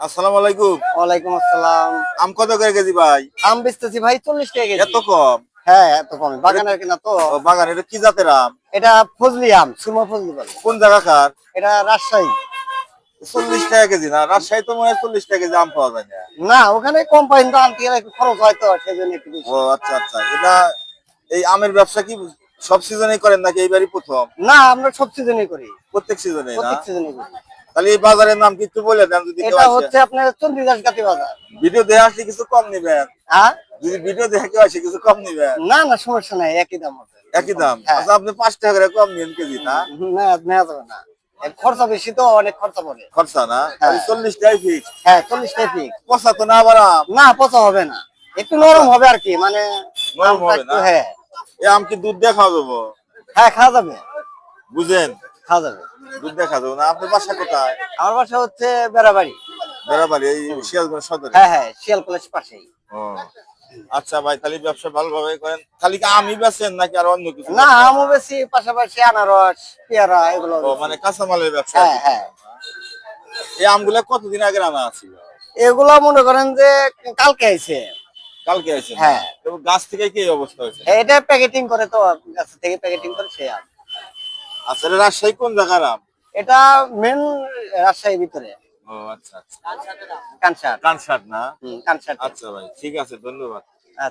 আসসালামু আলাইকুম। ওয়ালাইকুম আসসালাম। আম কত করে কেজি ভাই? আম বেচতেছি ভাই চল্লিশ টাকা কেজি। এত কম? হ্যাঁ এত কমে। বাগানের কিনা তো? বাগান এটা কি জাতের আম? এটা ফজলি আম সুরমা ফজলি বলে। কোন এটা রাজশাহী। চল্লিশ টাকা কেজি না? রাজশাহী তো মনে হয় চল্লিশ টাকা কেজি আম পাওয়া যায় না। না ওখানে তো আনতে গেলে একটু খরচ হয় তো সেজন্য একটু বেশি। ও আচ্ছা আচ্ছা। এটা এই আমের ব্যবসা কি সব সিজনেই করেন নাকি এইবারই প্রথম? না আমরা সব সিজনে করি। প্রত্যেক সিজনে না? প্রত্যেক সিজনে করি। তাহলে এই বাজারের নাম কি একটু বলে দেন যদি এটা হচ্ছে আপনার চন্দ্রদাস গাতি বাজার। ভিডিও দেখে আসলে কিছু কম নিবেন। হ্যাঁ? যদি ভিডিও দেখে কেউ আসে কিছু কম নিবেন। না না সমস্যা নাই একই দাম একই দাম? হ্যাঁ। আচ্ছা আপনি পাঁচ টাকা করে কম নিন কেজি না? না নেওয়া যাবে না। খরচা বেশি তো অনেক খরচা পড়ে। খরচা না। চল্লিশ টাকাই ফিক্স হ্যাঁ চল্লিশ টাকা ঠিক পচা তো না আবার না পচা হবে না। একটু নরম হবে আর কি মানে নরম হবে না? হ্যাঁ। এই আম কি দুধ দিয়ে খাওয়া যাব? হ্যাঁ খাওয়া যাবে। বুঝেন। খাওয়া যাবে। দুধ খাওয়া যাব না। আপনার বাসা কোথায়? আমার বাসা হচ্ছে বেড়াবাড়ি। বেড়াবাড়ি এই শিয়ালগঞ্জ সদরে? হ্যাঁ হ্যাঁ শিয়াল কলেজ পাশেই। ও আচ্ছা ভাই তাহলে ব্যবসা ভালোভাবে করেন। খালি কি আমি বেচেন নাকি আর অন্য কিছু না আমও বেশি পাশাপাশি আনারস পেয়ারা এগুলো ও মানে কাঁচামালের ব্যবসা হ্যাঁ হ্যাঁ। এই আমগুলা কতদিন আগে আনা ছিল এগুলো মনে করেন যে কালকে আইছে। কালকে আছে হ্যাঁ। তো গাছ থেকে কি অবস্থা হয়েছে? এটা প্যাকেটিং করে তো গাছ থেকে প্যাকেটিং করে সে আম আচ্ছা এটা রাজশাহী কোন জায়গার আম? এটা মেন রাজশাহীর ভিতরে। ও আচ্ছা আচ্ছা। কানসার। কানসার না? কানসার আচ্ছা ভাই ঠিক আছে ধন্যবাদ।